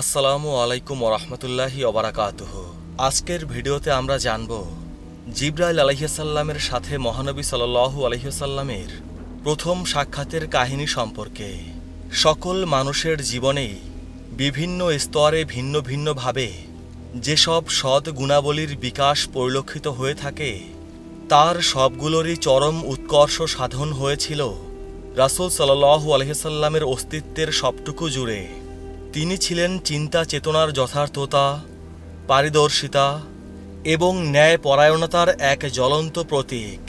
আসসালামু আলাইকুম ওরহমতুল্লাহি অবরাকাতুহ আজকের ভিডিওতে আমরা জানব, জিব্রাইল আলহিসাল্লামের সাথে মহানবী সাল্লু আলহিসাল্লামের প্রথম সাক্ষাতের কাহিনী সম্পর্কে। সকল মানুষের জীবনেই বিভিন্ন স্তরে ভিন্ন ভিন্নভাবে যেসব সৎ গুণাবলীর বিকাশ পরিলক্ষিত হয়ে থাকে, তার সবগুলোরই চরম উৎকর্ষ সাধন হয়েছিল রাসুল সাল্লু আলহিসাল্লামের অস্তিত্বের সবটুকু জুড়ে। তিনি ছিলেন চিন্তা চেতনার যথার্থতা, পারিদর্শিতা এবং ন্যায় পরায়ণতার এক জ্বলন্ত প্রতীক।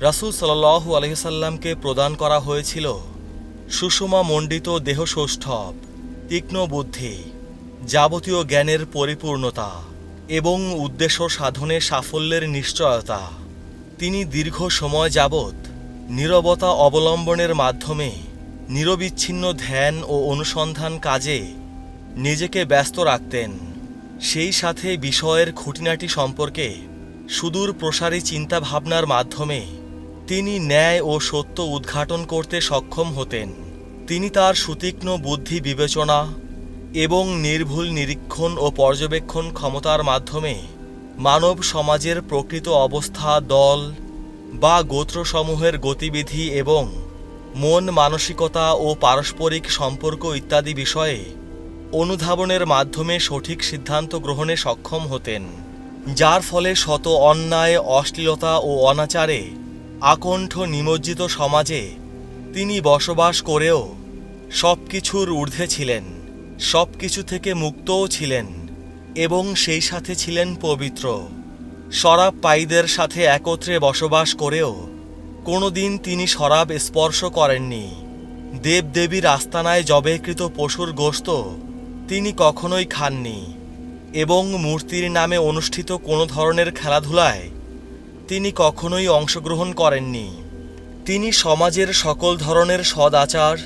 রাসুল সাল্লু আলহিসাল্লামকে প্রদান করা হয়েছিল সুষমা মণ্ডিত দেহসৌষ্ঠব, তীক্ষ্ণ বুদ্ধি, যাবতীয় জ্ঞানের পরিপূর্ণতা এবং উদ্দেশ্য সাধনে সাফল্যের নিশ্চয়তা। তিনি দীর্ঘ সময় যাবৎ নীরবতা অবলম্বনের মাধ্যমে নিরবিচ্ছিন্ন ধ্যান ও অনুসন্ধান কাজে নিজেকে ব্যস্ত রাখতেন। সেই সাথে বিষয়ের খুঁটিনাটি সম্পর্কে সুদূর প্রসারী চিন্তাভাবনার মাধ্যমে তিনি ন্যায় ও সত্য উদ্ঘাটন করতে সক্ষম হতেন। তিনি তার সুতীক্ষ্ণ বুদ্ধি বিবেচনা এবং নির্ভুল নিরীক্ষণ ও পর্যবেক্ষণ ক্ষমতার মাধ্যমে মানব সমাজের প্রকৃত অবস্থা, দল বা গোত্রসমূহের গতিবিধি এবং মন মানসিকতা ও পারস্পরিক সম্পর্ক ইত্যাদি বিষয়ে অনুধাবনের মাধ্যমে সঠিক সিদ্ধান্ত গ্রহণে সক্ষম হতেন, যার ফলে শত অন্যায়, অশ্লীলতা ও অনাচারে আকণ্ঠ নিমজ্জিত সমাজে তিনি বসবাস করেও সব কিছুর ঊর্ধ্বে ছিলেন সব কিছু থেকে মুক্তও ছিলেন এবং সেই সাথে ছিলেন পবিত্র। শরাব পাইদের সাথে একত্রে বসবাস করেও কোনোদিন তিনি শরাব স্পর্শ করেননি। দেবদেবীর আস্তানায় জবেকৃত পশুর গোস্ত তিনি কখনোই খাননি এবং মূর্তির নামে অনুষ্ঠিত কোনো ধরনের খেলাধুলায় তিনি কখনোই অংশগ্রহণ করেননি। তিনি সমাজের সকল ধরনের সদাচার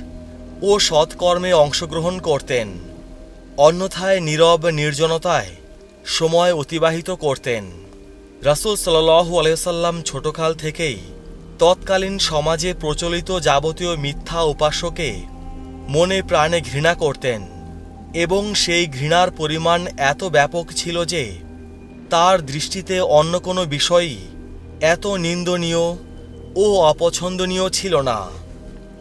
ও সৎকর্মে অংশগ্রহণ করতেন, অন্যথায় নীরব নির্জনতায় সময় অতিবাহিত করতেন। রাসুল সাল্লু আলহাম ছোটকাল থেকেই তৎকালীন সমাজে প্রচলিত যাবতীয় মিথ্যা উপাস্যকে মনে প্রাণে ঘৃণা করতেন। এবং সেই ঘৃণার পরিমাণ এত ব্যাপক ছিল যে তার দৃষ্টিতে অন্য কোনো বিষয়ই এত নিন্দনীয় ও অপছন্দনীয় ছিল না।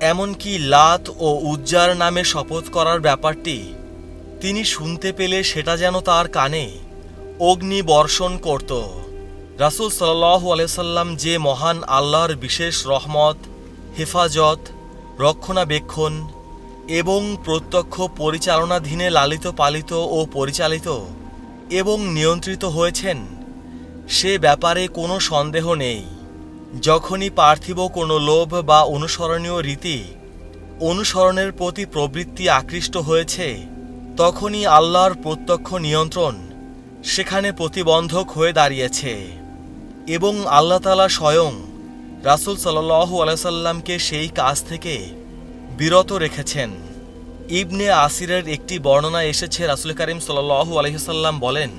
এমনকি লাত ও উজ্জার নামে শপথ করার ব্যাপারটি তিনি শুনতে পেলে সেটা যেন তার কানে অগ্নি বর্ষণ করত। রাসুল সাল্লাহ আলাইসাল্লাম যে মহান আল্লাহর বিশেষ রহমত, হেফাজত, রক্ষণাবেক্ষণ এবং প্রত্যক্ষ পরিচালনাধীনে লালিত, পালিত ও পরিচালিত এবং নিয়ন্ত্রিত হয়েছেন, সে ব্যাপারে কোনো সন্দেহ নেই। যখনই পার্থিব কোনো লোভ বা অনুসরণীয় রীতি অনুসরণের প্রতি প্রবৃত্তি আকৃষ্ট হয়েছে, তখনই আল্লাহর প্রত্যক্ষ নিয়ন্ত্রণ সেখানে প্রতিবন্ধক হয়ে দাঁড়িয়েছে এবং আল্লাহ তালা স্বয়ং রাসুল সাল্লু আলাইসাল্লামকে সেই কাজ থেকে বিরত রেখেছেন। ইবনে আসিরের একটি বর্ণনা এসেছে রাসুল করিম সাল্লু আলহিসাল্লাম বলেন,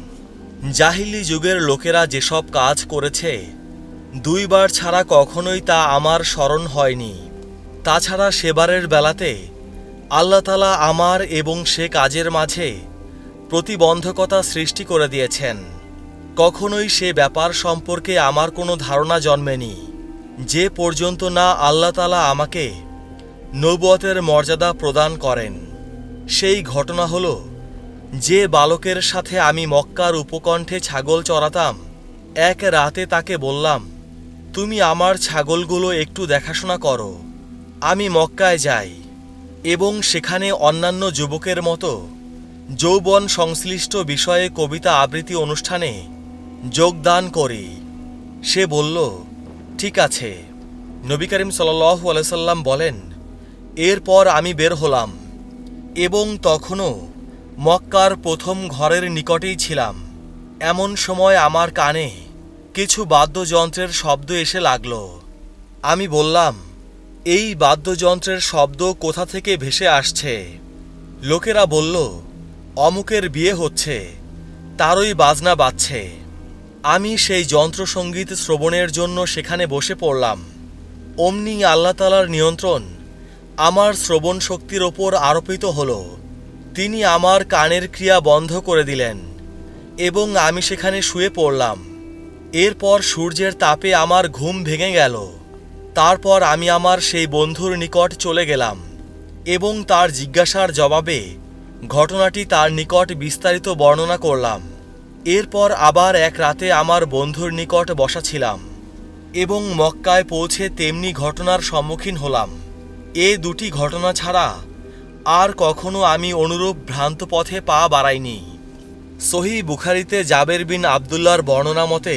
জাহিলি যুগের লোকেরা যেসব কাজ করেছে, দুইবার ছাড়া কখনোই তা আমার স্মরণ হয়নি। তাছাড়া সেবারের বেলাতে আল্লাহ তালা আমার এবং সে কাজের মাঝে প্রতিবন্ধকতা সৃষ্টি করে দিয়েছেন। কখনোই সে ব্যাপার সম্পর্কে আমার কোনো ধারণা জন্মেনি। যে পর্যন্ত না আল্লাহ তালা আমাকে নবুয়তের মর্যাদা প্রদান করেন। সেই ঘটনা হল, যে বালকের সাথে আমি মক্কার উপকণ্ঠে ছাগল চড়াতাম, এক রাতে তাকে বললাম, তুমি আমার ছাগলগুলো একটু দেখাশোনা করো। আমি মক্কায় যাই। এবং সেখানে অন্যান্য যুবকের মতো যৌবন সংশ্লিষ্ট বিষয়ে কবিতা আবৃত্তি অনুষ্ঠানে যোগদান করি। সে বলল, ঠিক আছে। নবী করিম সাল্লু আলাইসাল্লাম বলেন এরপর আমি বের হলাম এবং তখনও মক্কার প্রথম ঘরের নিকটেই ছিলাম। এমন সময় আমার কানে কিছু বাদ্যযন্ত্রের শব্দ এসে লাগল। আমি বললাম, এই বাদ্যযন্ত্রের শব্দ কোথা থেকে ভেসে আসছে? লোকেরা বলল, অমুকের বিয়ে হচ্ছে, তারই বাজনা বাজছে। আমি সেই যন্ত্রসঙ্গীত শ্রবণের জন্য সেখানে বসে পড়লাম। অমনি আল্লাহ তালার নিয়ন্ত্রণ আমার শ্রবণ শক্তির ওপর আরোপিত হল। তিনি আমার কানের ক্রিয়া বন্ধ করে দিলেন এবং আমি সেখানে শুয়ে পড়লাম। এরপর সূর্যের তাপে আমার ঘুম ভেঙে গেল। তারপর আমি আমার সেই বন্ধুর নিকট চলে গেলাম এবং তার জিজ্ঞাসার জবাবে ঘটনাটি তার নিকট বিস্তারিত বর্ণনা করলাম। এরপর আবার এক রাতে আমার বন্ধুর নিকট বসা ছিলাম এবং মক্কায় পৌঁছে তেমনি ঘটনার সম্মুখীন হলাম। এ দুটি ঘটনা ছাড়া আর কখনো আমি অনুরূপ ভ্রান্ত পথে পা বাড়াইনি। সহি বুখারিতে জাবের বিন আবদুল্লার বর্ণনা মতে,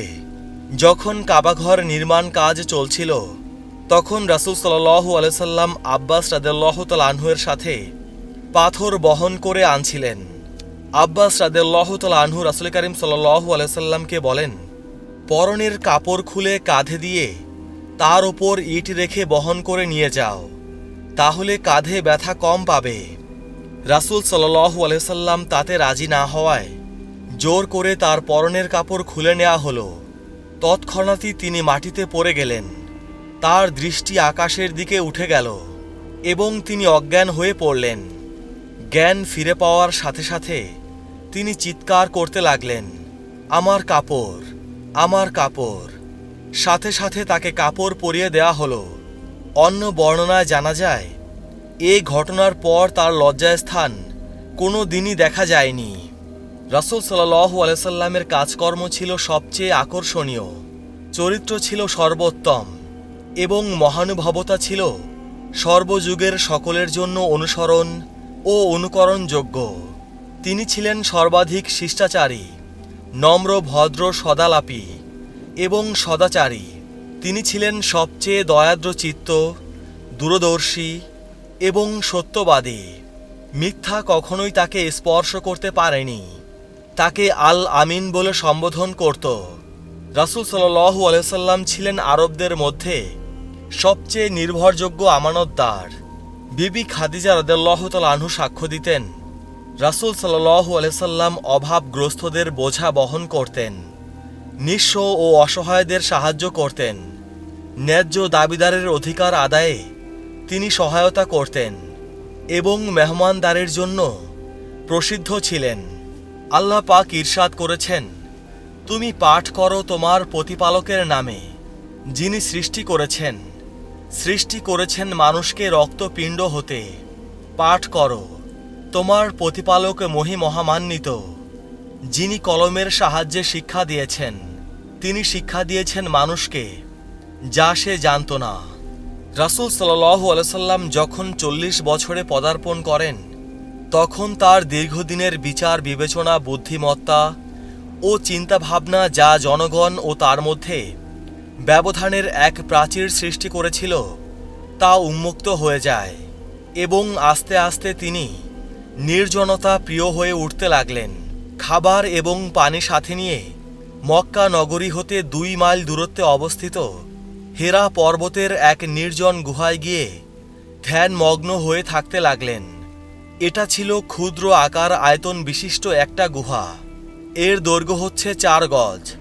যখন কাবাঘর নির্মাণ কাজ চলছিল, তখন রাসুল সাল্লাহ আলসাল্লাম আব্বাস রাদেল্লাহ আনহুয়ের সাথে পাথর বহন করে আনছিলেন। আব্বাস রাদেল্লাহ আনহু রাসুল করিম সাল্লাহ আলাইসাল্লামকে বলেন, পরনের কাপড় খুলে কাঁধে দিয়ে তার ওপর ইট রেখে বহন করে নিয়ে যাও। তাহলে কাঁধে ব্যথা কম পাবে। রাসুল সাল্লাহু আলসাল্লাম তাতে রাজি না হওয়ায় জোর করে তার পরনের কাপড় খুলে নেওয়া হলো। তৎক্ষণাৎই তিনি মাটিতে পড়ে গেলেন। তার দৃষ্টি আকাশের দিকে উঠে গেল এবং তিনি অজ্ঞান হয়ে পড়লেন। জ্ঞান ফিরে পাওয়ার সাথে সাথে তিনি চিৎকার করতে লাগলেন, আমার কাপড় আমার কাপড়। সাথে সাথে তাকে কাপড় পরিয়ে দেয়া হলো। অন্য বর্ণনায় জানা যায়, এ ঘটনার পর তার লজ্জাস্থান কোনো দিনই দেখা যায়নি। রাসুল সাল্লাহু আলাইসাল্লামের কাজকর্ম ছিল সবচেয়ে আকর্ষণীয়। চরিত্র ছিল সর্বোত্তম এবং মহানুভবতা ছিল সর্বযুগের সকলের জন্য অনুসরণ ও অনুকরণযোগ্য। তিনি ছিলেন সর্বাধিক শিষ্টাচারী, নম্র ভদ্র সদালাপী এবং সদাচারী। তিনি ছিলেন সবচেয়ে দয়াদ্র চিত্ত, দূরদর্শী এবং সত্যবাদী। মিথ্যা কখনোই তাকে স্পর্শ করতে পারেনি। তাকে আল আমিন বলে সম্বোধন করত। রাসুল সাল্লু আলাইসাল্লাম ছিলেন আরবদের মধ্যে সবচেয়ে নির্ভরযোগ্য আমানতদার। বিবি খাদিজা রদাল্লাহ আনহু সাক্ষ্য দিতেন, রাসুল সাল্লু আলাইসাল্লাম অভাবগ্রস্তদের বোঝা বহন করতেন, নিঃস্ব ও অসহায়দের সাহায্য করতেন। ন্যায্য দাবিদারের অধিকার আদায়ে তিনি সহায়তা করতেন এবং মেহমানদারের জন্য প্রসিদ্ধ ছিলেন। আল্লাহ পাক ঈর্ষাদ করেছেন, তুমি পাঠ করো তোমার প্রতিপালকের নামে, যিনি সৃষ্টি করেছেন। সৃষ্টি করেছেন মানুষকে রক্তপিণ্ড হতে। পাঠ করো, তোমার প্রতিপালক মহি মহামান্বিত যিনি কলমের সাহায্যে শিক্ষা দিয়েছেন। তিনি শিক্ষা দিয়েছেন মানুষকে যা সে জানত না। রাসুল সাল্লু আলসাল্লাম যখন চল্লিশ বছরে পদার্পণ করেন, তখন তার দীর্ঘদিনের বিচার, বিবেচনা, বুদ্ধিমত্তা ও চিন্তাভাবনা যা জনগণ ও তার মধ্যে ব্যবধানের এক প্রাচীর সৃষ্টি করেছিল, তা উন্মুক্ত হয়ে যায় এবং আস্তে আস্তে তিনি নির্জনতা প্রিয় হয়ে উঠতে লাগলেন। খাবার এবং পানি সাথে নিয়ে মক্কা নগরী হতে দুই মাইল দূরত্বে অবস্থিত হেরা পর্বতের এক নির্জন গুহায় গিয়ে ধ্যানমগ্ন হয়ে থাকতে লাগলেন। এটা ছিল ক্ষুদ্র আকার আয়তন বিশিষ্ট একটা গুহা। এর দৈর্ঘ্য হচ্ছে চার গজ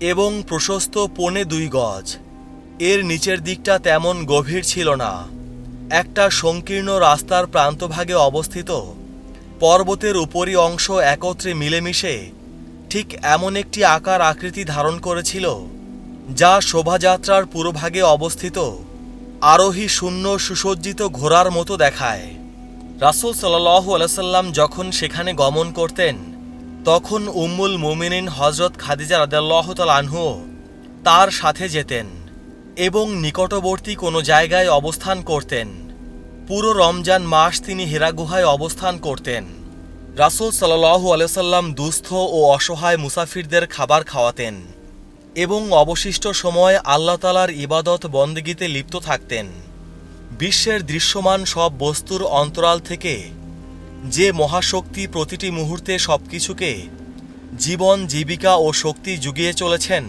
এবং প্রশস্ত পৌনে দুই গজ। এর নিচের দিকটা তেমন গভীর ছিল না। একটা সংকীর্ণ রাস্তার প্রান্তভাগে অবস্থিত। পর্বতের উপরি অংশ একত্রে মিলেমিশে ঠিক এমন একটি আকার আকৃতি ধারণ করেছিল যা শোভাযাত্রার পুরোভাগে অবস্থিত, আরোহী শূন্য সুসজ্জিত ঘোড়ার মতো দেখায়। রাসুল সাল্লাহ আলাইসাল্লাম যখন সেখানে গমন করতেন, তখন উম্মুল মুমিনিন হজরত খাদিজা রাদাল্লাহ আনহু তার সাথে যেতেন এবং নিকটবর্তী কোনো জায়গায় অবস্থান করতেন। পুরো রমজান মাস তিনি হেরাগুহায় অবস্থান করতেন। রাসুল সাল্লাহু আলাইসাল্লাম দুস্থ ও অসহায় মুসাফিরদের খাবার খাওয়াতেন। এবং অবশিষ্ট সময় আল্লাহ তালার ইবাদত বন্দেগীতে লিপ্ত থাকতেন। বিশ্বের দৃশ্যমান সব বস্তুর অন্তরাল থেকে যে মহাশক্তি প্রতিটি মুহূর্তে সব কিছুকে জীবন, জীবিকা ও শক্তি জুগিয়ে চলেছেন,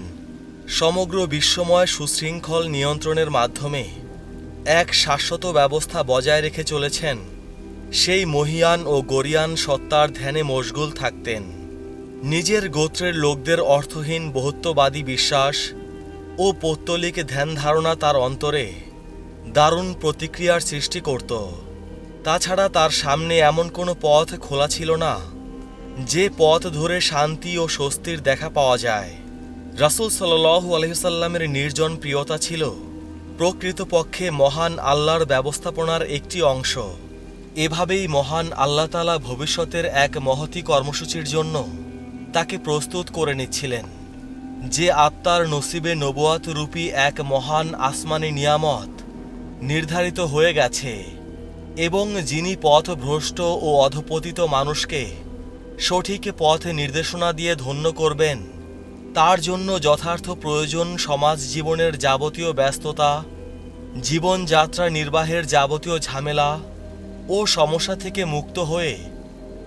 সমগ্র বিশ্বময় সুশৃঙ্খল নিয়ন্ত্রণের মাধ্যমে এক শাশ্বত ব্যবস্থা বজায় রেখে চলেছেন সেই মহিয়ান ও গরিয়ান সত্তার ধ্যানে মশগুল থাকতেন। নিজের গোত্রের লোকদের অর্থহীন, বহুত্ববাদী বিশ্বাস ও পৌত্তলিক ধ্যান ধারণা তার অন্তরে দারুণ প্রতিক্রিয়ার সৃষ্টি করত। তাছাড়া তার সামনে এমন কোনো পথ খোলা ছিল না, যে পথ ধরে শান্তি ও স্বস্তির দেখা পাওয়া যায়। রাসূল সাল্লু আলহিসাল্লামের নির্জন প্রিয়তা ছিল প্রকৃতপক্ষে মহান আল্লাহর ব্যবস্থাপনার একটি অংশ। এভাবেই মহান আল্লাহতালা ভবিষ্যতের এক মহতি কর্মসূচির জন্য তাকে প্রস্তুত করে নিচ্ছিলেন। যে আত্মার নসিবে নবুয়াত রূপী এক মহান আসমানি নিয়ামত নির্ধারিত হয়ে গেছে এবং যিনি পথ ভ্রষ্ট ও অধপতিত মানুষকে সঠিক পথ নির্দেশনা দিয়ে ধন্য করবেন, তার জন্য যথার্থ প্রয়োজন সমাজ জীবনের যাবতীয় ব্যস্ততা, জীবনযাত্রা নির্বাহের যাবতীয় ঝামেলা ও সমস্যা থেকে মুক্ত হয়ে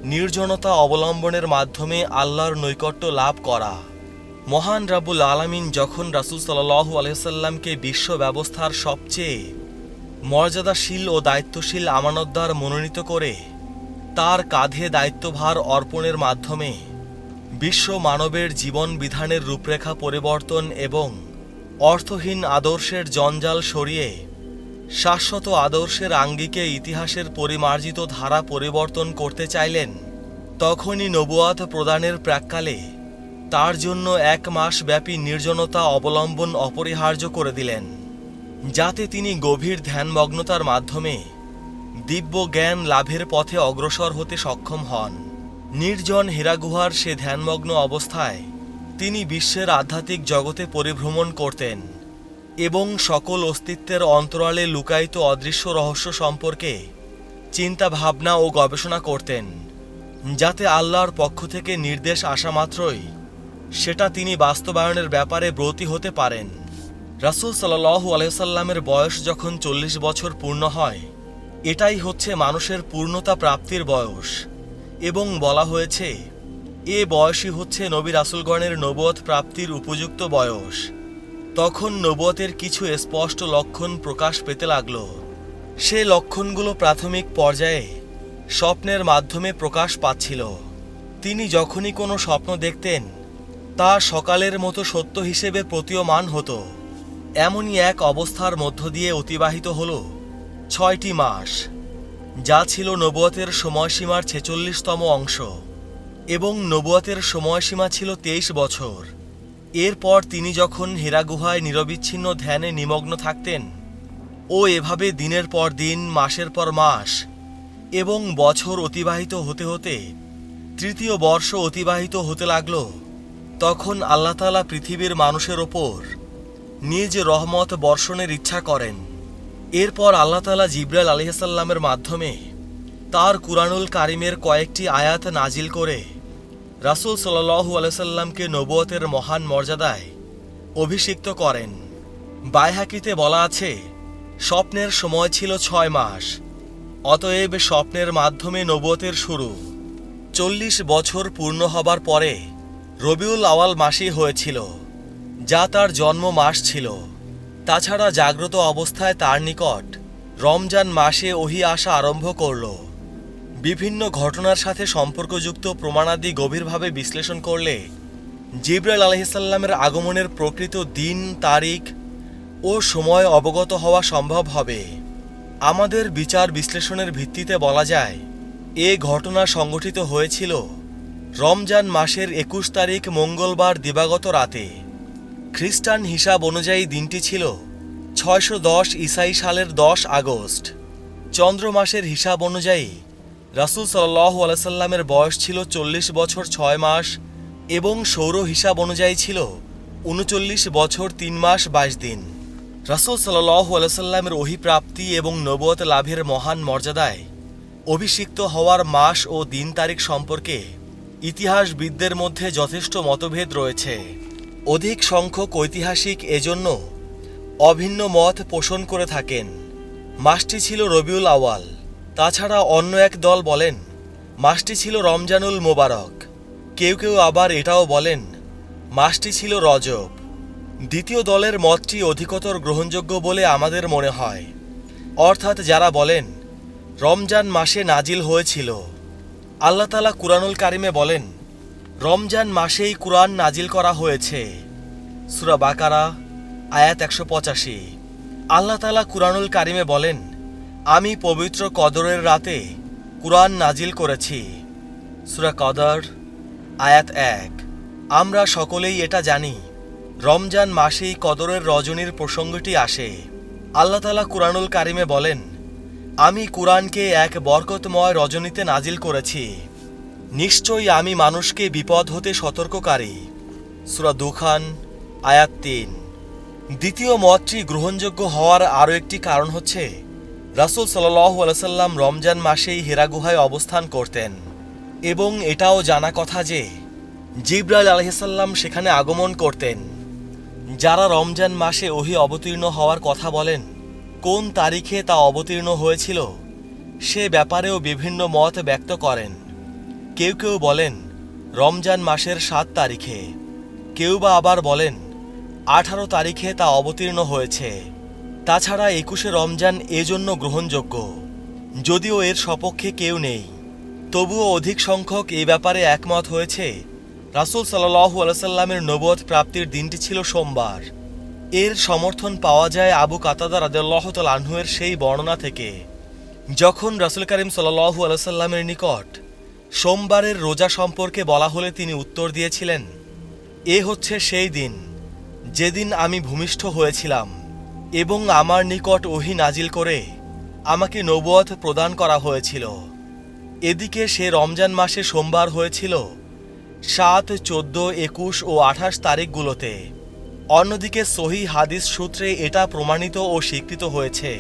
নির্জনতা অবলম্বনের মাধ্যমে আল্লাহর নৈকট্য লাভ করা। মহান রাবুল আলামিন যখন রাসূল সাল্লাল্লাহু আলহিসাল্লামকে বিশ্ব ব্যবস্থার সবচেয়ে মর্যাদাশীল ও দায়িত্বশীল আমানতদার মনোনীত করে, তার কাঁধে দায়িত্বভার অর্পণের মাধ্যমে বিশ্ব মানবের জীবন বিধানের রূপরেখা পরিবর্তন এবং অর্থহীন আদর্শের জঞ্জাল সরিয়ে শাশ্বত আদর্শের আঙ্গিকে ইতিহাসের পরিমার্জিত ধারা পরিবর্তন করতে চাইলেন, তখনই নবুয়াত প্রদানের প্রাক্কালে তার জন্য এক মাস ব্যাপী নির্জনতা অবলম্বন অপরিহার্য করে দিলেন, যাতে তিনি গভীর ধ্যানমগ্নতার মাধ্যমে দিব্য জ্ঞান লাভের পথে অগ্রসর হতে সক্ষম হন। নির্জন হীরাগুহার সে ধ্যানমগ্ন অবস্থায় তিনি বিশ্বের আধ্যাত্মিক জগতে পরিভ্রমণ করতেন। এবং সকল অস্তিত্বের অন্তরালে লুকায়িত অদৃশ্য রহস্য সম্পর্কে চিন্তা ভাবনা ও গবেষণা করতেন, যাতে আল্লাহর পক্ষ থেকে নির্দেশ আসা মাত্রই সেটা তিনি বাস্তবায়নের ব্যাপারে ব্রতী হতে পারেন। রাসূল সাল্লাহু আলহিসাল্লামের বয়স যখন চল্লিশ বছর পূর্ণ হয়, এটাই হচ্ছে মানুষের পূর্ণতা প্রাপ্তির বয়স এবং বলা হয়েছে, এ বয়সই হচ্ছে নবী রাসুলগণের নবদ প্রাপ্তির উপযুক্ত বয়স। তখন নবতের কিছু স্পষ্ট লক্ষণ প্রকাশ পেতে লাগল। সে লক্ষণগুলো প্রাথমিক পর্যায়ে স্বপ্নের মাধ্যমে প্রকাশ পাচ্ছিল। তিনি যখনই কোনো স্বপ্ন দেখতেন, তা সকালের মতো সত্য হিসেবে প্রতীয়মান হতো। এমনই এক অবস্থার মধ্য দিয়ে অতিবাহিত হল ছয়টি মাস, যা ছিল নবুয়তের সময়সীমার ছেচল্লিশতম অংশ এবং নবুয়তের সময়সীমা ছিল তেইশ বছর। এরপর তিনি যখন হেরা গুহায় নিরবিচ্ছিন্ন ধ্যানে নিমগ্ন থাকতেন, ও এভাবে দিনের পর দিন, মাসের পর মাস এবং বছর অতিবাহিত হতে হতে, তৃতীয় বর্ষ অতিবাহিত হতে লাগল, তখন আল্লাহতালা পৃথিবীর মানুষের ওপর নিজ রহমত বর্ষণের ইচ্ছা করেন। এরপর আল্লাহতালা জিব্রাইল আলহিসাল্লামের মাধ্যমে তার কুরআনুল কারিমের কয়েকটি আয়াত নাজিল করে রাসূল সাল্লাহু আলাইসাল্লামকে নবুয়তের মহান মর্যাদায় অভিষিক্ত করেন। বাইহাকিতে বলা আছে, স্বপ্নের সময় ছিল ছয় মাস, অতএব স্বপ্নের মাধ্যমে নবুয়তের শুরু। চল্লিশ বছর পূর্ণ হবার পরে রবিউল আওয়াল মাসই হয়েছিল, যা তার জন্ম মাস ছিল। তাছাড়া জাগ্রত অবস্থায় তার নিকট রমজান মাসে ওহি আসা আরম্ভ করল। বিভিন্ন ঘটনার সাথে সম্পর্কযুক্ত প্রমাণাদি গভীরভাবে বিশ্লেষণ করলে জিব্রাইল আলহিসাল্লামের আগমনের প্রকৃত দিন, তারিখ ও সময় অবগত হওয়া সম্ভব হবে। আমাদের বিচার বিশ্লেষণের ভিত্তিতে বলা যায়, এ ঘটনা সংঘটিত হয়েছিল রমজান মাসের একুশ তারিখ মঙ্গলবার দিবাগত রাতে। খ্রিস্টান হিসাব অনুযায়ী দিনটি ছিল ছয়শো দশ ইসাই সালের দশ আগস্ট। চন্দ্র মাসের হিসাব অনুযায়ী রাসুল সাল্লাহ আলাইসাল্লামের বয়স ছিল চল্লিশ বছর ছয় মাস এবং সৌর হিসাব অনুযায়ী ছিল উনচল্লিশ বছর তিন মাস বাইশ দিন। রাসুল সাল্লাহ আলাইসাল্লামের অহিপ্রাপ্তি এবং নবত লাভের মহান মর্যাদায় অভিষিক্ত হওয়ার মাস ও দিন তারিখ সম্পর্কে ইতিহাসবিদদের মধ্যে যথেষ্ট মতভেদ রয়েছে। অধিক সংখ্যক ঐতিহাসিক এজন্য অভিন্ন মত পোষণ করে থাকেন। মাসটি ছিল রবিউল আওয়াল তাছাড়া অন্য এক দল বলেন, মাসটি ছিল রমজানুল মোবারক। কেউ কেউ আবার এটাও বলেন, মাসটি ছিল রজব। দ্বিতীয় দলের মতটি অধিকতর গ্রহণযোগ্য বলে আমাদের মনে হয়। অর্থাৎ যারা বলেন, রমজান মাসে নাজিল হয়েছিল। আল্লাহ তালা কুরআনুল কারিমে বলেন, রমজান মাসেই কুরআন নাজিল করা হয়েছে। সুরা বাকারা, আয়াত একশো পঁচাশি। আল্লাহ তালা কুরআনুল কারিমে বলেন আমি পবিত্র কদরের রাতে কুরআন নাজিল করেছি। সুরা কদর, আয়াত এক। আমরা সকলেই এটা জানি, রমজান মাসেই কদরের রজনীর প্রসঙ্গটি আসে। আল্লাহ তালা কুরআনুল কারিমে বলেন, আমি কুরআনকে এক বরকতময় রজনীতে নাজিল করেছি। নিশ্চয়ই আমি মানুষকে বিপদ হতে সতর্ককারী। সুরা দুখান, আয়াত তিন। দ্বিতীয় মতটি গ্রহণযোগ্য হওয়ার আরও একটি কারণ হচ্ছে রাসুল আলসাল্লাম রমজান মাসেই হেরা গুহায় অবস্থান করতেন। এবং এটাও জানা কথা যে, জিব্রাইল আলহিসাল্লাম সেখানে আগমন করতেন। যারা রমজান মাসে ওহি অবতীর্ণ হওয়ার কথা বলেন, কোন তারিখে তা অবতীর্ণ হয়েছিল, সে ব্যাপারেও বিভিন্ন মত ব্যক্ত করেন। কেউ কেউ বলেন, রমজান মাসের সাত তারিখে। কেউ বা আবার বলেন, আঠারো তারিখে তা অবতীর্ণ হয়েছে। তাছাড়া একুশে রমজান এজন্য গ্রহণযোগ্য। যদিও এর সপক্ষে কেউ নেই। তবুও অধিক সংখ্যক এ ব্যাপারে একমত হয়েছে, রাসুল সাল্লাহু আলাইসাল্লামের নবদ প্রাপ্তির দিনটি ছিল সোমবার। এর সমর্থন পাওয়া যায় আবু কাতাদা রাদেল্লাহতাল আনহুয়ের সেই বর্ণনা থেকে। যখন রাসুল করিম সাল্লাহু আলাইসাল্লামের নিকট সোমবারের রোজা সম্পর্কে বলা হলে তিনি উত্তর দিয়েছিলেন, এ হচ্ছে সেই দিন যেদিন আমি ভূমিষ্ঠ হয়েছিলাম। এবং আমার নিকট ওহি নাজিল করে আমাকে নবুয়ত প্রদান করা হয়েছিল। এদিকে সে রমজান মাসে সোমবার হয়েছিল, সাত, চোদ্দ, একুশ ও আঠাশ তারিখগুলোতে। অন্যদিকে সহি হাদিস সূত্রে এটা প্রমাণিত ও স্বীকৃত হয়েছে,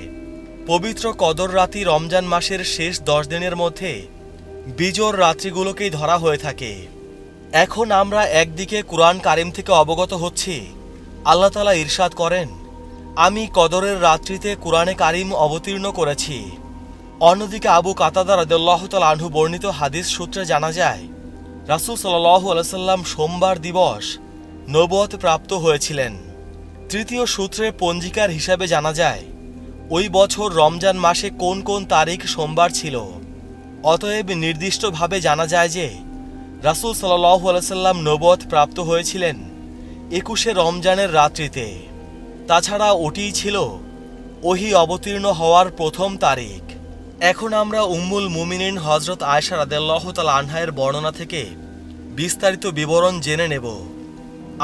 পবিত্র কদর রাতি রমজান মাসের শেষ দশ দিনের মধ্যে বিজোর রাত্রিগুলোকেই ধরা হয়ে থাকে। এখন আমরা একদিকে কোরআন কারিম থেকে অবগত হচ্ছি, আল্লাহ তালা ইরশাদ করেন আমি কদরের রাত্রিতে কোরআনে কারিম অবতীর্ণ করেছি। অন্যদিকে আবু কাতাদা রাদেল্লাহ আনহু বর্ণিত হাদিস সূত্রে জানা যায়, রাসুল সাল্লাহ আলসাল্লাম সোমবার দিবস নবত প্রাপ্ত হয়েছিলেন। তৃতীয় সূত্রে পঞ্জিকার হিসাবে জানা যায়, ওই বছর রমজান মাসে কোন কোন তারিখ সোমবার ছিল। অতএব নির্দিষ্টভাবে জানা যায় যে, রাসুল সাল্লাহ আলসাল্লাম নবত প্রাপ্ত হয়েছিলেন একুশে রমজানের রাত্রিতে। তাছাড়া ওটিই ছিল ওহি অবতীর্ণ হওয়ার প্রথম তারিখ। এখন আমরা উম্মুল মুমিনিন হজরত আয়সা রাদেল্লাহ তাল আনহায়ের বর্ণনা থেকে বিস্তারিত বিবরণ জেনে নেব।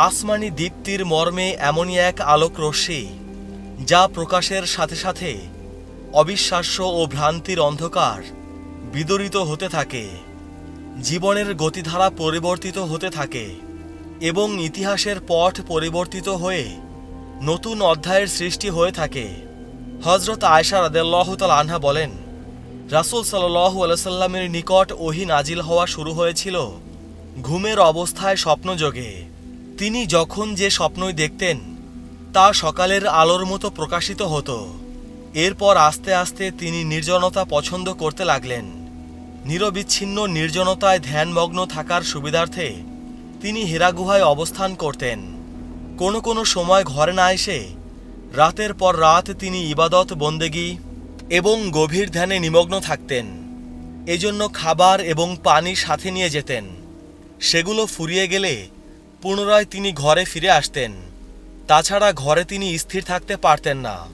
আসমানি দীপ্তির মর্মে এমনই এক আলোক রশ্মি, যা প্রকাশের সাথে সাথে অবিশ্বাস্য ও ভ্রান্তির অন্ধকার বিদরিত হতে থাকে, জীবনের গতিধারা পরিবর্তিত হতে থাকে এবং ইতিহাসের পথ পরিবর্তিত হয়ে নতুন অধ্যায়ের সৃষ্টি হয়ে থাকে। হজরত আয়সা রাদেল্লাহতাল আনহা বলেন, রাসুল সাল্লাহু আলসাল্লামের নিকট ওহি নাজিল হওয়া শুরু হয়েছিল ঘুমের অবস্থায় স্বপ্নযোগে। তিনি যখন যে স্বপ্নই দেখতেন, তা সকালের আলোর মতো প্রকাশিত হতো। এরপর আস্তে আস্তে তিনি নির্জনতা পছন্দ করতে লাগলেন। নিরবিচ্ছিন্ন নির্জনতায় ধ্যানমগ্ন থাকার সুবিধার্থে তিনি হেরাগুহায় অবস্থান করতেন। কোনো কোনো সময় ঘরে না এসে রাতের পর রাত তিনি ইবাদত, বন্দেগি এবং গভীর ধ্যানে নিমগ্ন থাকতেন। এজন্য খাবার এবং পানি সাথে নিয়ে যেতেন। সেগুলো ফুরিয়ে গেলে পুনরায় তিনি ঘরে ফিরে আসতেন। তাছাড়া ঘরে তিনি স্থির থাকতে পারতেন না।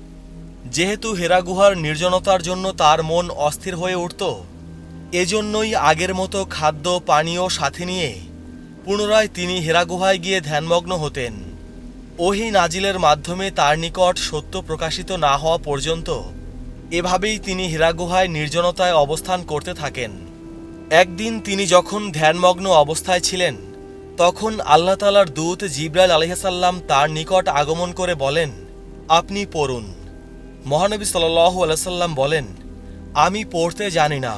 যেহেতু হেরা গুহার নির্জনতার জন্য তার মন অস্থির হয়ে উঠত, এজন্যই আগের মতো খাদ্য, পানীয় সাথে নিয়ে পুনরায় তিনি হেরাগুহায় গিয়ে ধ্যানমগ্ন হতেন। ওহি নাজিলের মাধ্যমে তার নিকট সত্য প্রকাশিত না হওয়া পর্যন্ত এভাবেই তিনি হীরা গুহায় নির্জনতায় অবস্থান করতে থাকেন। একদিন তিনি যখন ধ্যানমগ্ন অবস্থায় ছিলেন, তখন আল্লাহ তালার দূত জিব্রাইল আলহিসাল্লাম তার নিকট আগমন করে বলেন, আপনি পড়ুন। মহানবী সাল্লাহ আলাইসাল্লাম বলেন, আমি পড়তে জানি না।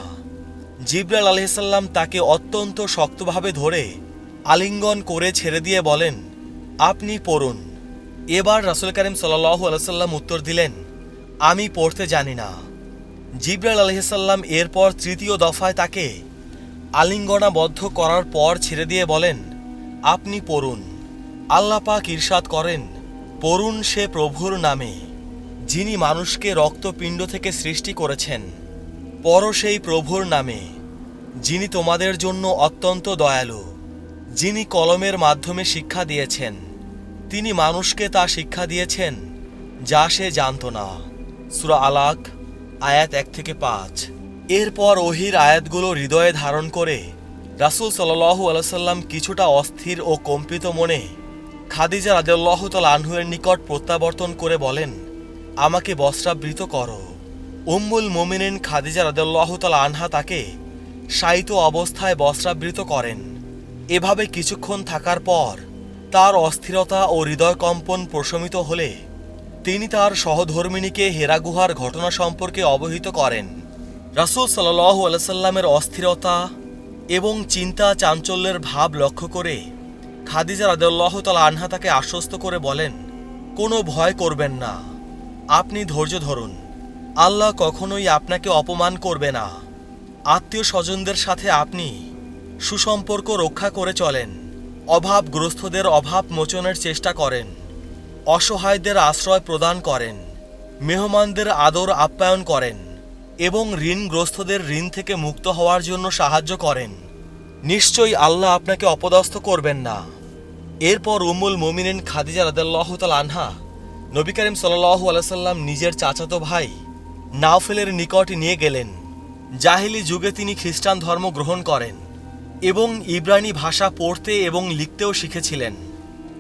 জিব্রাইল আলহিসাল্লাম তাকে অত্যন্ত শক্তভাবে ধরে আলিঙ্গন করে ছেড়ে দিয়ে বলেন, আপনি পড়ুন। এবার রাসুল করিম সাল্লাহ আলাইসাল্লাম উত্তর দিলেন, আমি পড়তে জানি না। জিব্রাইল আলহিসাল্লাম এরপর তৃতীয় দফায় তাকে আলিঙ্গনাবদ্ধ করার পর ছেড়ে দিয়ে বলেন, আপনি পড়ুন। আল্লাহ পাক ঈর্ষাদ করেন, পড়ুন সে প্রভুর নামে, যিনি মানুষকে রক্তপিণ্ড থেকে সৃষ্টি করেছেন। পর সেই প্রভুর নামে, যিনি তোমাদের জন্য অত্যন্ত দয়ালু, যিনি কলমের মাধ্যমে শিক্ষা দিয়েছেন। তিনি মানুষকে তা শিক্ষা দিয়েছেন, যা সে জানত না। সুরা আলাক, আয়াত এক থেকে পাঁচ। এরপর ওহির আয়াতগুলো হৃদয়ে ধারণ করে রাসুল সাল্লু আলাইসাল্লাম কিছুটা অস্থির ও কম্পিত মনে খাদিজা রাদেল্লাহ তাল আনহুয়ের নিকট প্রত্যাবর্তন করে বলেন, আমাকে বস্ত্রাবৃত করো। উম্মুল মোমিনিন খাদিজা রাদেল্লাহ তাল আনহা তাকে শায়িত অবস্থায় বস্ত্রাবৃত করেন। এভাবে কিছুক্ষণ থাকার পর তার অস্থিরতা ও হৃদয়কম্পন প্রশমিত হলে তিনি তার সহধর্মিণীকে হেরা গুহার ঘটনা সম্পর্কে অবহিত করেন। রাসুল সাল্লাহ আলাইসাল্লামের অস্থিরতা এবং চিন্তা চাঞ্চল্যের ভাব লক্ষ্য করে খাদিজা রাদেল্লাহ তাল আনহা তাকে আশ্বস্ত করে বলেন, কোনো ভয় করবেন না। আপনি ধৈর্য ধরুন। আল্লাহ কখনোই আপনাকে অপমান করবে না। আত্মীয় স্বজনদের সাথে আপনি সুসম্পর্ক রক্ষা করে চলেন। অভাবগ্রস্তদের অভাব মোচনের চেষ্টা করেন, অসহায়দের আশ্রয় প্রদান করেন, মেহমানদের আদর আপ্যায়ন করেন এবং ঋণগ্রস্তদের ঋণ থেকে মুক্ত হওয়ার জন্য সাহায্য করেন। নিশ্চয়ই আল্লাহ আপনাকে অপদস্থ করবেন না। এরপর উমুল মোমিনিন খাদিজা রাদাল্লাহ তাল আনহা, নবী করিম সাল্লাহু আলাইসাল্লাম নিজের চাচাতো ভাই নাওফেলের নিকট নিয়ে গেলেন। জাহিলি যুগে তিনি খ্রিস্টান ধর্ম গ্রহণ করেন। এবং ইব্রানি ভাষা পড়তে এবং লিখতেও শিখেছিলেন।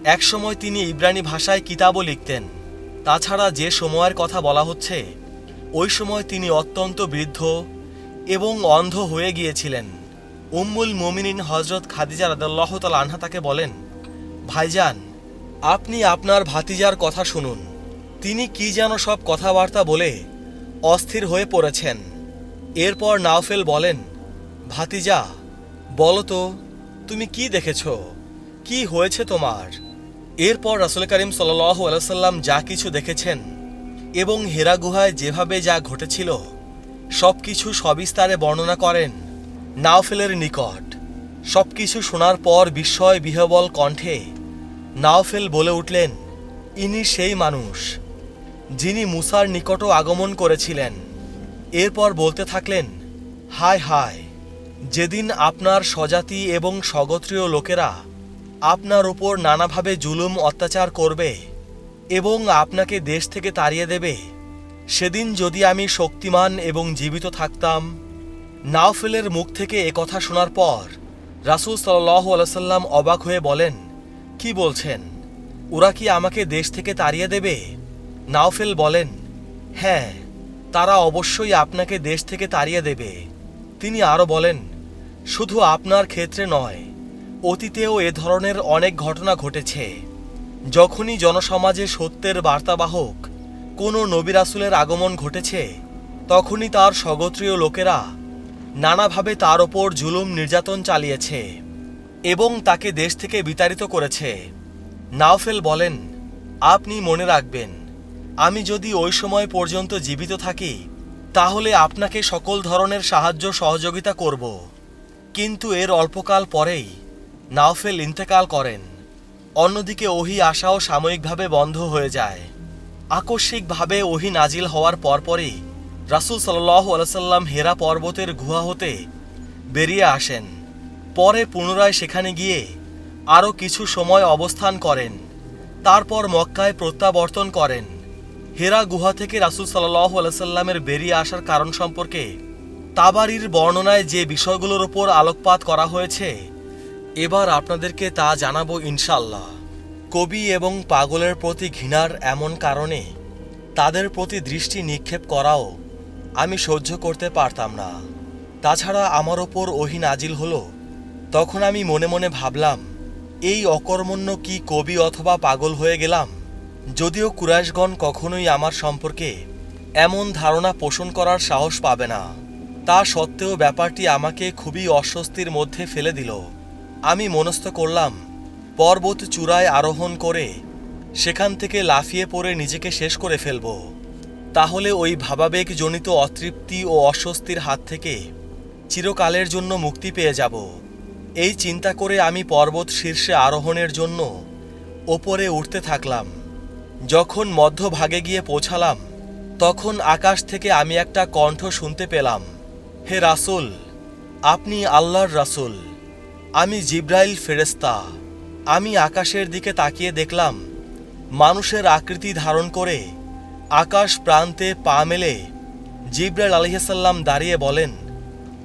একসময় তিনি ইব্রানি ভাষায় কিতাবও লিখতেন। তাছাড়া যে সময়ের কথা বলা হচ্ছে, ওই সময় তিনি অত্যন্ত বৃদ্ধ এবং অন্ধ হয়ে গিয়েছিলেন। উম্মুল মোমিনিন হজরত খাদিজা রাদাল্লাহ তাল আনহা তাকে বলেন, ভাইজান, আপনি আপনার ভাতিজার কথা শুনুন। তিনি কি যেন সব কথাবার্তা বলে অস্থির হয়ে পড়েছেন। এরপর নাওফেল বলেন, ভাতিজা বলো তো, তুমি কি দেখেছ? কি হয়েছে তোমার? এরপর রাসুল করিম আলাইসাল্লাম যা কিছু দেখেছেন এবং হেরা গুহায় যেভাবে যা ঘটেছিল সব কিছু সবিস্তারে বর্ণনা করেন নাওফেলের নিকট। সব কিছু শোনার পর বিস্ময় বিহবল কণ্ঠে নাওফেল বলে উঠলেন, ইনি সেই মানুষ যিনি মুসার নিকটও আগমন করেছিলেন। এরপর বলতে থাকলেন, হায় হায় যেদিন আপনার স্বজাতি এবং স্বগোত্রীয় লোকেরা আপনার উপর নানাভাবে জুলুম অত্যাচার করবে এবং আপনাকে দেশ থেকে তাড়িয়ে দেবে, সেদিন যদি আমি শক্তিমান এবং জীবিত থাকতাম, নাওফেলের মুখ থেকে কথা শোনার পর রাসুল সাল্লাহ আলাইসাল্লাম অবাক হয়ে বলেন, কি বলছেন? ওরা কি আমাকে দেশ থেকে তাড়িয়ে দেবে? নাওফেল বলেন হ্যাঁ তারা অবশ্যই আপনাকে দেশ থেকে তাড়িয়ে দেবে। তিনি আরও বলেন শুধু আপনার ক্ষেত্রে নয়, অতীতেও এ ধরনের অনেক ঘটনা ঘটেছে। যখনই জনসমাজে সত্যের বার্তাবাহক কোনো নবিরাসুলের আগমন ঘটেছে, তখনই তার স্বগোত্রীয় লোকেরা নানাভাবে তার ওপর জুলুম নির্যাতন চালিয়েছে এবং তাকে দেশ থেকে বিতাড়িত করেছে। নাওফেল বলেন, আপনি মনে রাখবেন, আমি যদি ওই সময় পর্যন্ত জীবিত থাকি, তাহলে আপনাকে সকল ধরনের সাহায্য সহযোগিতা করব। কিন্তু এর অল্পকাল পরেই নাওফেল ইন্তেকাল করেন। অন্যদিকে ওহি আসাও সাময়িকভাবে বন্ধ হয়ে যায়। আকস্মিকভাবে ওহি নাজিল হওয়ার পরপরই রাসুল সাল্লাহ আলসাল্লাম হেরা পর্বতের গুহা হতে বেরিয়ে আসেন। পরে পুনরায় সেখানে গিয়ে আরও কিছু সময় অবস্থান করেন। তারপর মক্কায় প্রত্যাবর্তন করেন। হেরা গুহা থেকে রাসুল সাল্লাহ আলসাল্লামের বেরিয়ে আসার কারণ সম্পর্কে তাবারির বর্ণনায় যে বিষয়গুলোর ওপর আলোকপাত করা হয়েছে, এবার আপনাদেরকে তা জানাব ইনশাল্লাহ কবি এবং পাগলের প্রতি ঘৃণার এমন কারণে তাদের প্রতি দৃষ্টি নিক্ষেপ করাও আমি সহ্য করতে পারতাম না। তাছাড়া আমার ওপর ওহি নাজিল হলো, তখন আমি মনে মনে ভাবলাম, এই অকর্মণ্য কি কবি অথবা পাগল হয়ে গেলাম? যদিও কুরাইশগণ কখনোই আমার সম্পর্কে এমন ধারণা পোষণ করার সাহস পাবে না। তা সত্ত্বেও ব্যাপারটি আমাকে খুবই অস্বস্তির মধ্যে ফেলে দিল। আমি মনস্থ করলাম, পর্বত চূড়ায় আরোহণ করে সেখান থেকে লাফিয়ে পড়ে নিজেকে শেষ করে ফেলব। তাহলে ওই ভাবাবেগজনিত অতৃপ্তি ও অস্বস্তির হাত থেকে চিরকালের জন্য মুক্তি পেয়ে যাব। এই চিন্তা করে আমি পর্বত শীর্ষে আরোহণের জন্য ওপরে উঠতে থাকলাম। যখন মধ্যভাগে গিয়ে পৌঁছালাম, তখন আকাশ থেকে আমি একটা কণ্ঠ শুনতে পেলাম। হে রাসুল, আপনি আল্লাহর রাসুল। আমি জিব্রাইল ফেরেস্তা আমি আকাশের দিকে তাকিয়ে দেখলাম, মানুষের আকৃতি ধারণ করে আকাশ প্রান্তে পা মেলে জিব্রাইল আলহিসাল্লাম দাঁড়িয়ে বলেন,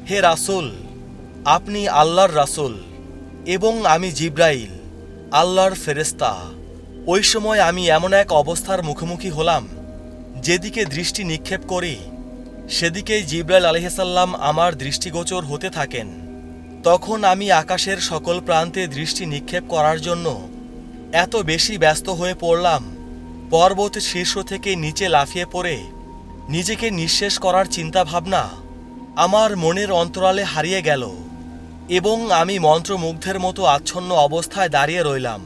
হে রাসূল, আপনি আল্লাহর রাসূল এবং আমি জিব্রাইল, আল্লাহর ফেরেস্তা ওই সময় আমি এমন এক অবস্থার মুখোমুখি হলাম, যেদিকে দৃষ্টি নিক্ষেপ করি সেদিকেই জিব্রাইল আলহিসাল্লাম আমার দৃষ্টিগোচর হতে থাকেন। তখন আমি আকাশের সকল প্রান্তে দৃষ্টি নিক্ষেপ করার জন্য এত বেশি ব্যস্ত হয়ে পড়লাম, পর্বত শীর্ষ থেকে নিচে লাফিয়ে পড়ে নিজেকে নিঃশেষ করার চিন্তাভাবনা আমার মনের অন্তরালে হারিয়ে গেল এবং আমি মন্ত্রমুগ্ধের মতো আচ্ছন্ন অবস্থায় দাঁড়িয়ে রইলাম।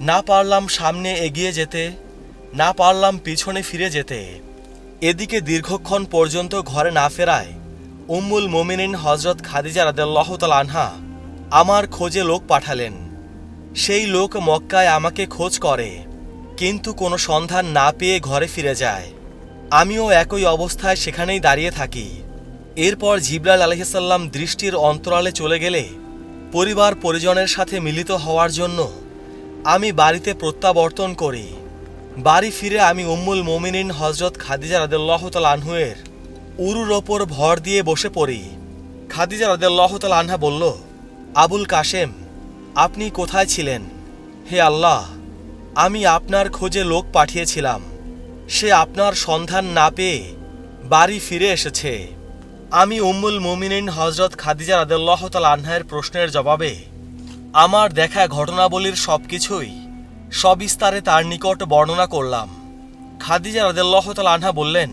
না পারলাম সামনে এগিয়ে যেতে, না পারলাম পিছনে ফিরে যেতে। এদিকে দীর্ঘক্ষণ পর্যন্ত ঘরে না ফেরায় উম্মুল মোমিনিন হজরত খাদিজা রাদেল্লাহ তাল আনহা আমার খোঁজে লোক পাঠালেন। সেই লোক মক্কায় আমাকে খোঁজ করে, কিন্তু কোনো সন্ধান না পেয়ে ঘরে ফিরে যায়। আমিও একই অবস্থায় সেখানেই দাঁড়িয়ে থাকি। এরপর জিব্রাইল আলহিসাল্লাম দৃষ্টির অন্তরালে চলে গেলে পরিবার পরিজনের সাথে মিলিত হওয়ার জন্য আমি বাড়িতে প্রত্যাবর্তন করি। বাড়ি ফিরে আমি উম্মুল মোমিনিন হজরত খাদিজা রাদেল্লাহ তাল আনহুয়ের উরুর ওপর ভর দিয়ে বসে পড়ি। খাদিজা রাদেল্লাহ তাল আনহা বলল, আবুল কাশেম, আপনি কোথায় ছিলেন? হে আল্লাহ, আমি আপনার খোঁজে লোক পাঠিয়েছিলাম। সে আপনার সন্ধান না পেয়ে বাড়ি ফিরে এসেছে। আমি উম্মুল মুমিনিন হজরত খাদিজা রাদেল্লাহ তাল আনহায়ের প্রশ্নের জবাবে, আমার দেখা ঘটনাবলীর সব কিছুই সবিস্তারে তার নিকট বর্ণনা করলাম। খাদিজা রাদেল্লাহ তাল আনহা বললেন,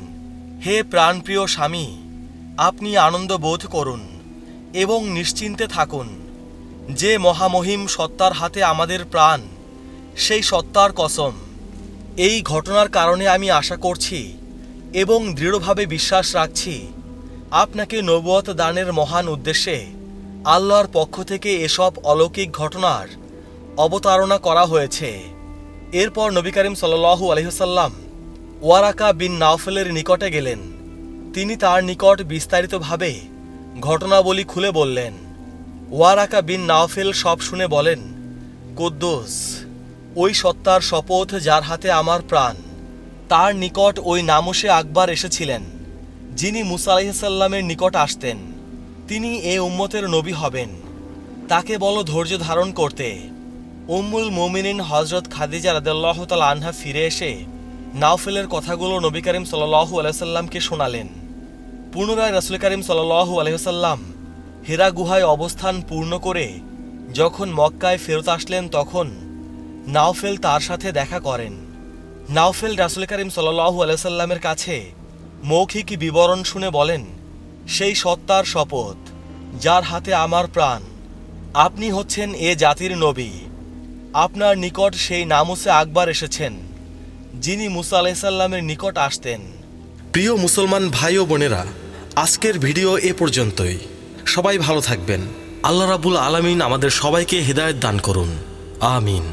হে প্রাণপ্রিয় স্বামী, আপনি আনন্দ বোধ করুন এবং নিশ্চিন্তে থাকুন। যে মহামহিম সত্তার হাতে আমাদের প্রাণ, সেই সত্তার কসম। এই ঘটনার কারণে আমি আশা করছি এবং দৃঢ়ভাবে বিশ্বাস রাখছি আপনাকে নবুয়ত দানের মহান উদ্দেশ্যে আল্লাহর পক্ষ থেকে এসব অলৌকিক ঘটনার অবতারণা করা হয়েছে। এরপর নবী করিম সাল্লাল্লাহু আলহিহসাল্লাম ওয়ারাকা বিন নাওফেলের নিকটে গেলেন। তিনি তার নিকট বিস্তারিতভাবে ঘটনাবলী খুলে বললেন। ওয়ারাকা বিন নাওফেল সব শুনে বলেন, কুদ্দুস, ওই সত্তার শপথ যার হাতে আমার প্রাণ, তার নিকট ওই নামসে আকবার এসেছিলেন, যিনি মুসা আলাইসাল্লামের নিকট আসতেন। তিনি এ উম্মতের নবী হবেন। তাকে বলো ধৈর্য ধারণ করতে। উম্মুল মোমিনিন হজরত খাদিজা রাদাল্লাহ তাল আনহা ফিরে এসে নাওফেলের কথাগুলো নবী করিম সাল্লাহু আলাইসাল্লামকে শোনালেন। পুনরায় রসুল করিম সাল্লাহু আলহিসাল্লাম হেরা গুহায় অবস্থান পূর্ণ করে যখন মক্কায় ফেরত আসলেন তখন নাওফেল তার সাথে দেখা করেন। নাওফেল রাসুল করিম সাল্লাহু আলাইসাল্লামের কাছে মৌখিক বিবরণ শুনে বলেন, সেই সত্তার শপথ, যার হাতে আমার প্রাণ, আপনি হচ্ছেন এ জাতির নবী। আপনার নিকট সেই নামুসে আকবর এসেছেন, যিনি মুসা আলাইসাল্লামের নিকট আসতেন। প্রিয় মুসলমান ভাই ও বোনেরা, আজকের ভিডিও এ পর্যন্তই। সবাই ভালো থাকবেন। আল্লাহ রাবুল আলমিন আমাদের সবাইকে হৃদায়ত দান করুন। আমিন।